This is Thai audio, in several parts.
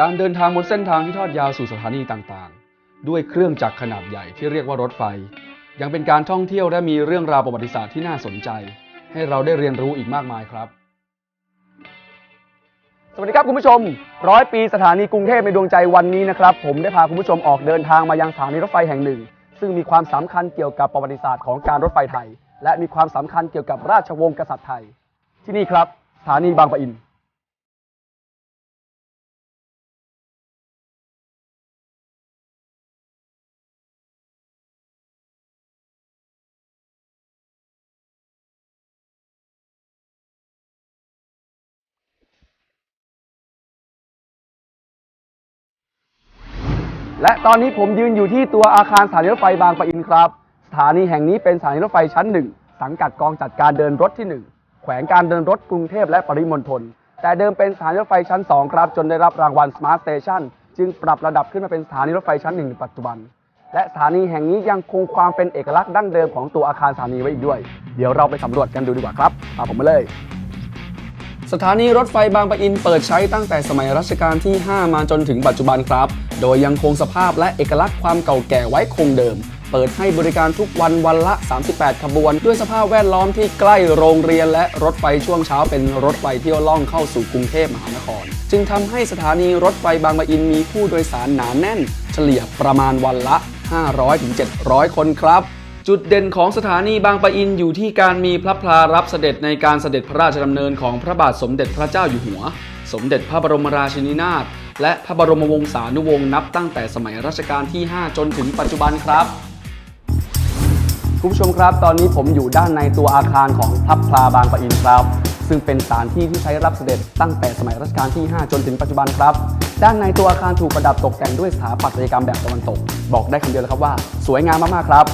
การเดินทางบนเส้นทางที่ทอดยาวสู่สถานีต่างๆ ด้วยเครื่องจักรขนาดใหญ่ที่เรียกว่ารถไฟ ยังเป็นการท่องเที่ยวและมีเรื่องราวประวัติศาสตร์ที่น่าสนใจ ให้เราได้เรียนรู้อีกมากมายครับ สวัสดีครับคุณผู้ชมร้อยปีสถานีกรุงเทพในดวงใจวันนี้นะครับ ผมได้พาคุณผู้ชมออกเดินทางมายังสถานีรถไฟแห่งหนึ่ง ซึ่งมีความสำคัญเกี่ยวกับประวัติศาสตร์ของการรถไฟไทย และมีความสำคัญเกี่ยวกับราชวงศ์กษัตริย์ไทย ที่นี่ครับสถานีบางปะอิน ตอนนี้ผมยืนอยู่ที่ตัวอาคารสถานีรถไฟบางปะอินครับ สถานีแห่งนี้เป็นสถานีรถไฟชั้นหนึ่งสังกัดกองจัดการเดินรถที่หนึ่งแขวงการเดินรถกรุงเทพและปริมณฑลแต่เดิมเป็นสถานีรถไฟชั้น 2 ครับ จนได้รับรางวัล Smart Station จึงปรับระดับขึ้นมาเป็นสถานีรถไฟชั้นหนึ่งในปัจจุบัน และสถานีแห่งนี้ยังคงความเป็นเอกลักษณ์ดั้งเดิมของตัวอาคารสถานีไว้อีกด้วย เดี๋ยวเราไปสำรวจกันดูดีกว่าครับตามผมมาเลย สถานีรถไฟบางปะอินเปิดใช้ตั้งแต่สมัยรัชกาลที่ 5 มาจนถึงปัจจุบันครับ โดยยังคงสภาพและเอกลักษณ์ความเก่าแก่ไว้คงเดิม เปิดให้บริการทุกวันวันละ 38 ขบวน ด้วยสภาพแวดล้อมที่ใกล้โรงเรียนและรถไฟช่วงเช้าเป็นรถไฟเที่ยวล่องเข้าสู่กรุงเทพมหานคร จึงทำให้สถานีรถไฟบางปะอินมีผู้โดยสารหนาแน่น เฉลี่ยประมาณวันละ 500-700 คนครับจุดเด่นของสถานีบางปะอินอยู่ที่การมีพระพลารับเสด็จในการเสด็จพระราชดำเนินของพระบาทสมเด็จพระเจ้าอยู่หัว สมเด็จพระบรมราชินีนาถ และพระบรมวงศานุวงศ์นับตั้งแต่สมัยรัชกาลที่ 5 จนถึงปัจจุบันครับคุณผู้ชมครับตอนนี้ผมอยู่ด้านในตัวอาคารของพระพลาบางปะอินครับ ซึ่งเป็นสถานที่ที่ใช้รับเสด็จตั้งแต่สมัยรัชกาลที่ 5 จนถึงปัจจุบันครับ ด้านในตัวอาคารถูกประดับตกแต่งด้วยสถาปัตยกรรมแบบตะวันตก บอกได้คำเดียวเลยครับว่า สวยงามมากๆครับ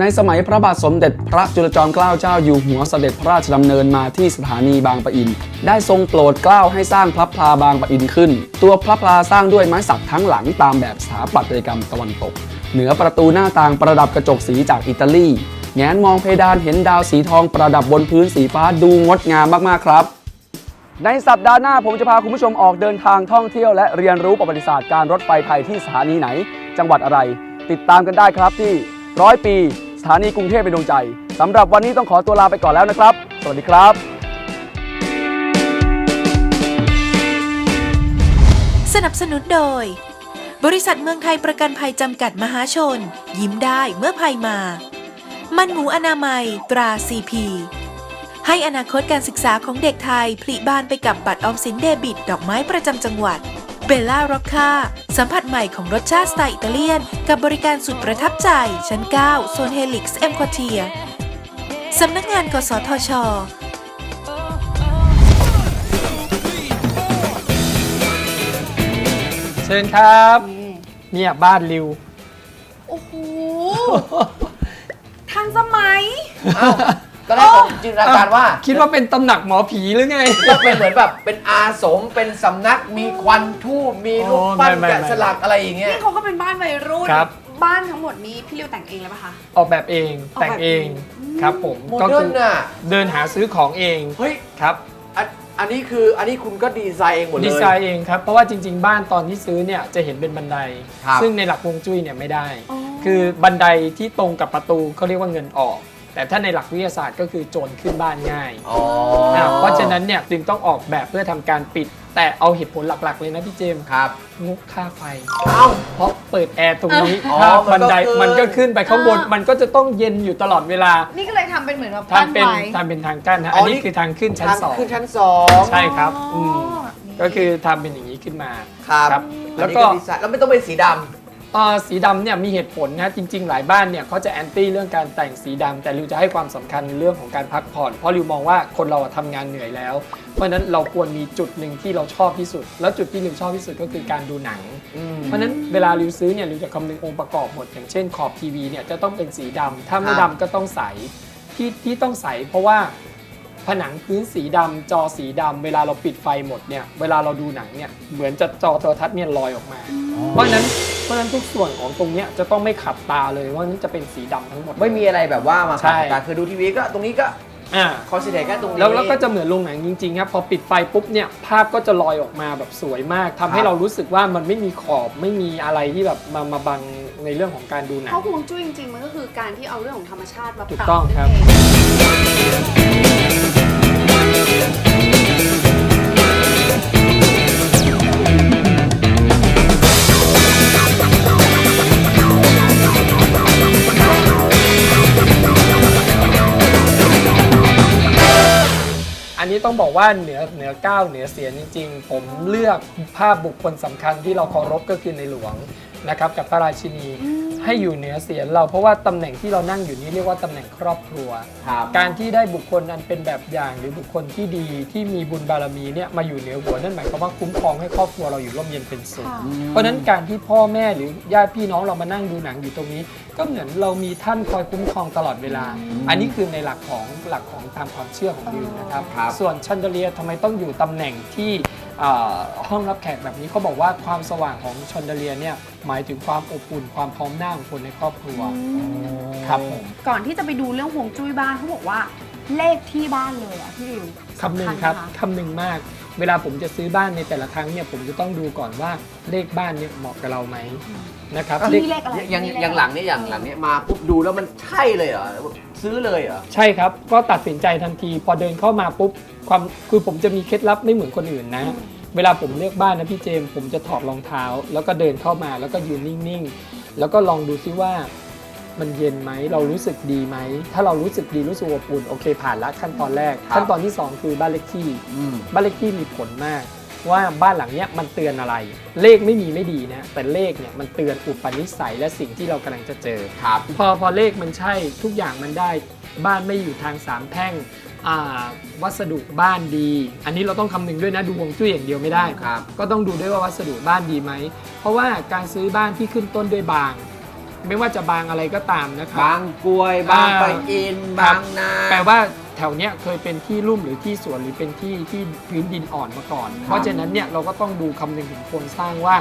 ในสมัยพระบาทสมเด็จพระจุลจอมเกล้าเจ้าอยู่หัวเสด็จพระราชดำเนินมาที่สถานีบางปะอิน ได้ทรงโปรดเกล้าให้สร้างพระพลาบางปะอินขึ้น ตัวพระพลาสร้างด้วยไม้สักทั้งหลังตามแบบสถาปัตยกรรมตะวันตก เหนือประตูหน้าต่างประดับกระจกสีจากอิตาลีแงนมองเพดานเห็นดาวสีทองประดับบนพื้นสีฟ้าดูงดงามมาก ๆ ครับ ในสัปดาห์หน้าผมจะพาคุณผู้ชมออกเดินทางท่องเที่ยวและเรียนรู้ประวัติศาสตร์การรถไฟไทยที่สถานีไหน จังหวัดอะไร ติดตามกันได้ครับที่ร้อยปี สถานีกรุงเทพเป็นดวงใจสำหรับวันนี้ต้องขอตัวลาไปก่อนแล้วนะครับ สวัสดีครับ นับสนุนโดย บริษัทเมืองไทยประกันภัยจำกัดมหาชน ยิ้มได้เมื่อภัยมา มันหมูอนามัยตรา CP ให้อนาคตการศึกษาของเด็กไทยผลิบานไปกับบัตรออมสินเดบิต ดอกไม้ประจำจังหวัดเบลล่าร็อกค่าสัมผัสใหม่ของรสชาติสไตล์อิตาเลียน กับบริการสุดประทับใจ ชั้น 9 โซนเฮลิกซ์เอ็มควอเทียสำนักงานกสทช ชิญครับเนี่ยบ้านริว โอ้โห ทันสมัย อ้าวตอนแรกผมจินตนาการว่าคิดว่าเป็นตำหนักหมอผีหรือไงจะเป็นเหมือนแบบเป็นอาสมเป็นสำนักมีควันทูบมีรูปปั้นอ๋อไม่ไม่แกะสลักอะไรอย่างเงี้ย นี่เขาก็เป็นบ้านวัยรุ่น ครับ บ้านทั้งหมดนี้พี่ริวแต่งเองเลยปะคะ ออกแบบเองออกแบบแต่งเองอืมครับผมโมก็เดิคืร์นอะ เดินหาซื้อของเองเฮ้ย ครับอัน อันนี้คืออันนี้คุณก็ดีไซน์เองหมดเลย ดีไซน์เองครับ เพราะว่าจริง ๆ บ้านตอนที่ซื้อเนี่ยจะเห็นเป็นบันได ครับ ซึ่งในหลักฮวงจุ้ยเนี่ยไม่ได้ อ๋อ คือบันไดที่ตรงกับประตูเขาเรียกว่าเงินออก แต่ถ้าในหลักวิทยาศาสตร์ก็คือโจรขึ้นบ้านง่ายอ๋ออ่าเพราะฉะนั้นเนี่ยจึงต้องออกแบบเพื่อทำการปิด แต่เอาเหตุผลหลักๆเลยนะพี่เจมส์ครับ งบค่าไฟ เอ้า เพราะเปิดแอร์ตรงนี้อ๋อถ้ามันก็บันไดขึ้นมันก็ขึ้นไปข้างบน อ่ามั มันก็จะต้องเย็นอยู่ตลอดเวลานี่ก็เลยทำเป็นเหมือนแบบบ้านทำเป็นไว้ทำเป็นทางกั้นฮะอ๋ออันนี้นี่ คือทางขึ้นชั้นทางสอง ขึ้นชั้นสองใช่ครับอ๋อมนี่ก็คือทำเป็นอย่างนี้ขึ้นมาครับครับแล้แล้ววก็ก็ดีไซน์แล้วไม่ต้องเป็นสีดำเอ่อ สีดำเนี่ยมีเหตุผลนะจริง ๆ หลายบ้านเนี่ยเขาจะแอนตี้เรื่องการแต่งสีดำแต่ริวจะให้ความสำคัญในเรื่องของการพักผ่อน เพราะริวมองว่าคนเราอะทำงานเหนื่อยแล้ว เพราะฉะนั้นเราควรมีจุดหนึ่งที่เราชอบที่สุด แล้วจุดที่ริวชอบที่สุดก็คือการดูหนัง เพราะฉะนั้นเวลาริวซื้อเนี่ยริวจะคำนึงองค์ประกอบหมดอย่างเช่นขอบทีวีเนี่ยจะต้องเป็นสีดำถ้าไม่ครับดำก็ต้องใสที่ที่ต้องใสเพราะว่าผนังพื้นสีดำจอสีดำเวลาเราปิดไฟหมดเนี่ยเวลาเราดูหนังเนี่ยเหมือนจะจอโทรทัศน์เนี่ยลอยออกมา เพราะฉะนั้นเพ ราะฉะนั้นทุกส่วนของตรงเนี้ยจะต้องไม่ขัดตาเลยว่านั้นจะเป็นสีดำทั้งหมด ไม่มีอะไรแบบว่ามาใช่ ขัดตาคือดูทีวีก็ตรงนี้ก็อ่าคอนเซนเทรตแค่ตรงนี้ แล้วแล้วก็จะเหมือนโรงหนังจริงๆครับพอปิดไฟปุ๊บเนี่ยภาพก็จะลอยออกมาแบบสวยมากทำให้ครับ เรารู้สึกว่ามันไม่มีขอบไม่มีอะไรที่แบบมามาบังในเรื่องของการดูหนัเพง ราะฮวงจุ้ยจริงๆ มันก็คือการที่เอาเรื่องของธรรมชาติมาปถูรับกต้องครับ นั่นเนี้ต้องบอกว่าเหนือเหนือก้าวเหนือเสียงจริง ๆ ผมเลือกภาพบุคคลสำคัญที่เราเคารพก็คือในหลวง นะครับกับพระราชินีให้อยู่เหนือเสียงเราเพราะว่าตำแหน่งที่เรานั่งอยู่นี้เรียกว่าตำแหน่งครอบครัว ครับการที่ได้บุคคลนั้นเป็นแบบอย่างหรือบุคคลที่ดีที่มีบุญบารมีเนี่ยมาอยู่เหนือหัวนั่นหมายความว่าคุ้มครองให้ครอบครัวเราอยู่ร่มเย็นเป็นสุข ค่ะ เพราะฉะนั้นการที่พ่อแม่หรือญาติพี่น้องเรามานั่งดูหนังอยู่ตรงนี้ ก็เหมือนเรามีท่านคอยคุ้มครองตลอดเวลา อันนี้คือในหลักของหลักของตามความเชื่อของดิวนะครับ ครับ ส่วนชันเดเลียทำไมต้องอยู่ตำแหน่งที่อ่า ห้องรับแขกแบบนี้เขาบอกว่าความสว่างของชันเดเลียเนี่ยหมายถึงความอบอุ่นความพร้อมหน้าของคนในครอบครัวครับผมก่อนที่จะไปดูเรื่องฮวงจุ้ยบ้านเขาบอกว่าเลขที่บ้านเลยอะพี่ริวคำหนึ่งสำญครับนะะคำหนึ่งมาก เวลาผมจะซื้อบ้านในแต่ละครั้งเนี่ยผมจะต้องดูก่อนว่าเลขบ้านเนี่ยเหมาะกับเราไหมนะครับที่เลข นี่เลขอะไรอย่างที่นี่อย่างหลังนี่อย่างหลังนี่มาปุ๊บดูแล้วมันใช่เลยเหรอซื้อเลยเหรอ ใช่ครับ ก็ตัดสินใจทันที พอเดินเข้ามาปุ๊บ ความคือผมจะมีเคล็ดลับไม่เหมือนคนอื่นนะ เวลาผมเลือกบ้านนะพี่เจมส์ผมจะถอดรองเท้า แล้วก็เดินเข้ามาแล้วก็ยืนนิ่งๆ แล้วก็ลองดูซิว่า มันเย็นไหมเรารู้สึกดีไหม ถ้าเรารู้สึกดีรู้สึกอบอุ่นโอเคผ่านละขั้นตอนแรก ครับ ขั้นตอนที่สองคือบ้านเลขที่ อืม บ้านเลขที่มีผลมาก ว่าบ้านหลังเนี้ยมันเตือนอะไร เลขไม่มีไม่ดีนะแต่เลขเนี่ยมันเตือนอุปนิสัยและสิ่งที่เรากำลังจะเจอ ครับ พอพอเลขมันใช่ทุกอย่างมันได้ บ้านไม่อยู่ทางสามแพร่งอ่าวัสดุบ้านดี อันนี้เราต้องคำนึงด้วยนะดูฮวงจุ้ยอย่างเดียวไม่ได้ ครับ ก็ต้องดูด้วยว่าวัสดุบ้านดีไหม เพราะว่าการซื้อบ้านที่ขึ้นต้นด้วยบาง ไม่ว่าจะบางอะไรก็ตามนะครับบางกรวยบางไปะอิน ครับบางนา แปลว่าแถวเนี้ยเคยเป็นที่ลุ่มหรือที่สวนหรือเป็นที่ที่พื้นดินอ่อนมาก่อนเพราะฉะนั้นเนี่ยเราก็ต้องดูคำนึงถึงโครงสร้างว่า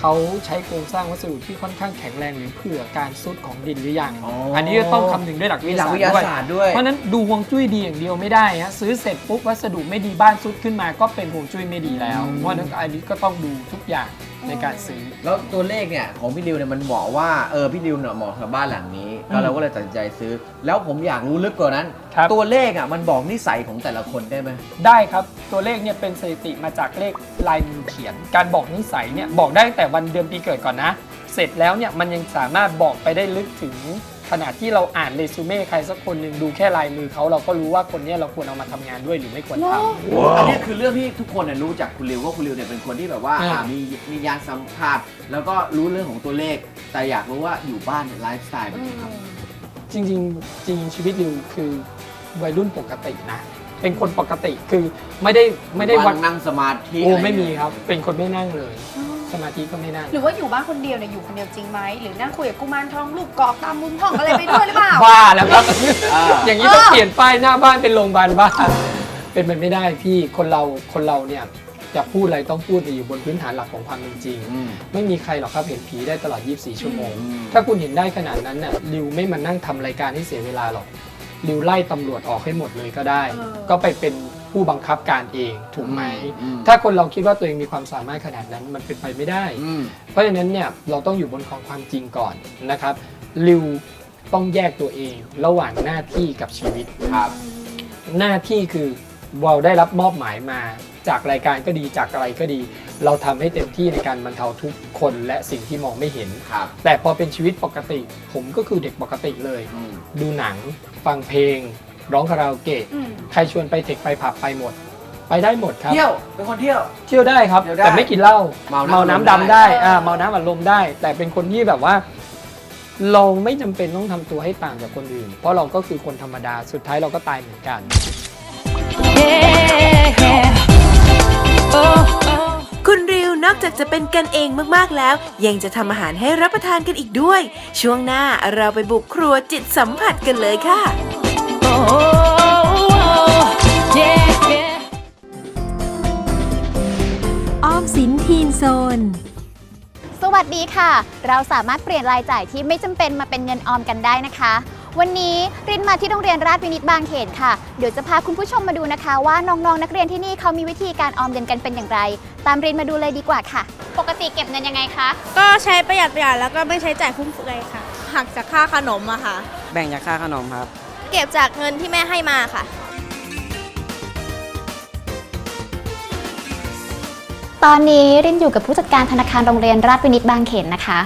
เขาใช้โครงสร้างวัสดุที่ค่อนข้างแข็งแรงหรือเผื่อการซุดของดินหรือยังอ๋ออัอันนี้ก็ต้องคำนึงด้วยหลักวิมีทหลัยากศาสตวิร์ทยาด้วย ศาสตร์ด้วย เพราะฉะนั้นดูฮวงจุ้ยดีอย่างเดียวไม่ได้ฮะซื้อเสร็จปุ๊บวัสดุไม่ดีบ้านซุดขึ้นมาก็เป็นฮวงจุ้ยไม่ดีแล้วอืมเพราะฉะนั้นอันนี้ก็ต้องดูทุกอย่าง ในการซื้อ แล้วตัวเลขเนี่ยของพี่ริวเนี่ยมันบอกว่าเออพี่ริวเนี่ยเหมาะกับบ้านหลังนี้อืมก็เราก็เลยตัดสินใจซื้อ แล้วผมอยากรู้ลึกกว่านั้น ครับ ตัวเลขอะมันบอกนิสัยของแต่ละคนได้ไหมได้ครับ ตัวเลขเนี่ยเป็นสถิติมาจากเลขลายมือเขียน การบอกนิสัยเนี่ยบอกได้ตั้งแต่วันเดือนปีเกิดก่อนนะ เสร็จแล้วเนี่ยมันยังสามารถบอกไปได้ลึกถึง ขนาดที่เราอ่านเรซูเม่ใครสักคนหนึ่งดูแค่ลายมือเขาเราก็รู้ว่าคนเนี้ยเราควรเอามาทำงานด้วยหรือไม่ควรทำอันนี้คือเรื่องที่ทุกคนเนี่ยรู้จักคุณริวว่าคุณริวเนี่ยเป็นคนที่แบบว่าอ่าอ่ามีมียานสัมผัสแล้วก็รู้เรื่องของตัวเลข แต่อยากรู้ว่าอยู่บ้านเนี่ยไลฟ์สไตล์เป็นยังไงครับจริงๆจริงๆชีวิตดิวคือวัยรุ่นปกตินะ เป็นคนปกติคือไม่ได้ไม่ได้วัดนั่งสมาธิโอ้ะรไม่มีเงี้ยครับ เป็นคนไม่นั่งเลย สมาธิก็ไม่นั่งหรือว่าอยู่บ้านคนเดียวเนี่ยอยู่คนเดียวจริงไหมหรือนั่งคุยกับกุมารทองลูกกอกตามมุมห้องอะไรไปด้วยหรือเปล่า บ้าแล้วครับ อ่า อย่างนี้ต้องเปลี่ยนป้ายหน้าบ้านเป็นโรงพยาบาลบ้า เป็นไปไม่ได้พี่คนเราคนเราเนี่ยจะพูดอะไรต้องพูดไปอยู่บนพื้นฐานหลักของความเป็นจริง อืมไม่มีใครหรอกครับเห็นผีได้ตลอด 24 ชั่วโมง อืม ถ้าคุณเห็นได้ขนาดนั้นน่ะริวไม่มานั่งทำรายการให้เสียเวลาหรอกริวไล่ตำรวจออกให้หมดเลยก็ได้ เออ ก็ไปเป็น ผู้บังคับการเองถูกไหม อืม ถ้าคนเราคิดว่าตัวเองมีความสามารถขนาดนั้นมันเป็นไปไม่ได้ อืม เพราะฉะนั้นเนี่ยเราต้องอยู่บนของความจริงก่อนนะครับริวต้องแยกตัวเองระหว่างหน้าที่กับชีวิต ครับ หน้าที่คือเราได้รับมอบหมายมาจากรายการก็ดีจากอะไรก็ดี เราทำให้เต็มที่ในการบรรเทาทุกข์คนและสิ่งที่มองไม่เห็น ครับแต่พอเป็นชีวิตปกติ ผมก็คือเด็กปกติเลย อืม ดูหนัง ฟังเพลง ร้องคาราโอเกะอืมใครชวนไปเทคไปผับไปหมด ไปได้หมดครับ เที่ยว เป็นคนเที่ยว เที่ยวได้ครับ เที่ยวได้แต่ไม่กินเหล้าเมาน้ำน้ำอัดลมดำได้ได้ อ่าเมาน้ำอัดลมได้ แต่เป็นคนที่แบบว่า เราไม่จำเป็นต้องทำตัวให้ต่างจากคนอื่น เพราะเราก็คือคนธรรมดาสุดท้ายเราก็ตายเหมือนกัน คุณริวนอกจากจะเป็นกันเองมากๆแล้ว ยังจะทำอาหารให้รับประทานกันอีกด้วย ช่วงหน้าเราไปบุกครัวจิตสัมผัสกันเลยค่ะ ออมสินทีนโซน สวัสดีค่ะ เราสามารถเปลี่ยนรายจ่ายที่ไม่จำเป็นมาเป็นเงินออมกันได้นะคะ วันนี้รินมาที่โรงเรียนราชวินิตบางเขนค่ะ เดี๋ยวจะพาคุณผู้ชมมาดูนะคะ ว่าน้องๆนักเรียนที่นี่เขามีวิธีการออมเงินกันเป็นอย่างไร ตามรินมาดูเลยดีกว่าค่ะ ปกติเก็บเงินยังไงคะก็ใช้ประหยัดประหยัดแล้วก็ไม่ใช้จ่ายฟุ่มเฟือยค่ะ หักจากค่าขนมอะค่ะ แบ่งจากค่าขนมครับ เก็บจากเงินที่แม่ให้มาค่ะ ตอนนี้รินอยู่กับผู้จัดการธนาคารโรงเรียนราชวินิตบางเขนนะคะ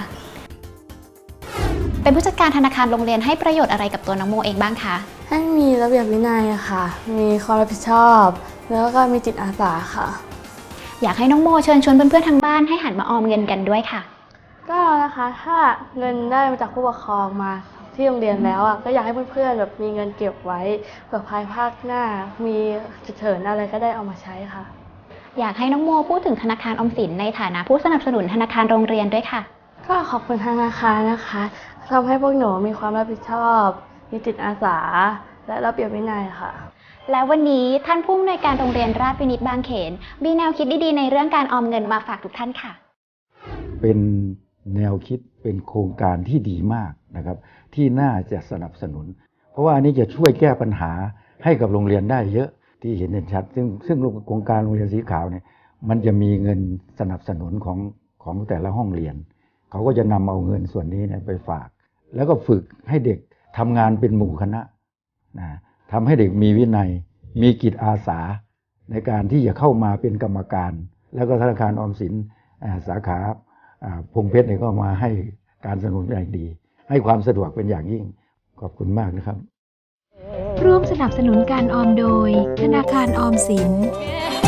เป็นผู้จัดการธนาคารโรงเรียนให้ประโยชน์อะไรกับตัวน้องโมเองบ้างคะให้มีระเบียบวินัยอะค่ะ มีความรับผิดชอบ แล้วก็มีจิตอาสาค่ะ อยากให้น้องโมเชิญชวนเพื่อนๆทางบ้านให้หันมาออมเงินกันด้วยค่ะ ก็นะคะถ้าเงินได้มาจากผู้ปกครองมา ที่โรงเรียนแล้วอะก็อยากให้เพื่อนๆแบบมีเงินเก็บไว้เผื่อภายภาคหน้า มีฉุกเฉินอะไรก็ได้เอามาใช้ค่ะ อยากให้น้องโมพูดถึงธนาคารออมสินในฐานะผู้สนับสนุนธนาคารโรงเรียนด้วยค่ะ ก็ขอบคุณธนาคารนะคะทำให้พวกหนูมีความรับผิดชอบ มีจิตอาสา และระเบียบวินัยค่ะ และวันนี้ท่านผู้อำนวยการโรงเรียนราชวินิตบางเขนมีแนวคิดดีๆในเรื่องการออมเงินมาฝากทุกท่านค่ะ เป็น แนวคิดเป็นโครงการที่ดีมากนะครับ ที่น่าจะสนับสนุน เพราะว่าอันนี้จะช่วยแก้ปัญหาให้กับโรงเรียนได้เยอะที่เห็นเด่นชัด ซึ่งซึ่งโครงการโรงเรียนสีขาวเนี่ยมันจะมีเงินสนับสนุนของของแต่ละห้องเรียน เขาก็จะนำเอาเงินส่วนนี้เนี่ยไปฝาก แล้วก็ฝึกให้เด็กทำงานเป็นหมู่คณะนะทำให้เด็กมีวินัย มีกิจอาสา ในการที่จะเข้ามาเป็นกรรมการ แล้วก็ธนาคารออมสินสาขา พงเพชรเนี่ยก็มาให้การสนับสนุนอย่างดี ให้ความสะดวกเป็นอย่างยิ่งขอบคุณมากนะครับ ร่วมสนับสนุนการออมโดย ธนาคารออมสิน Yeah.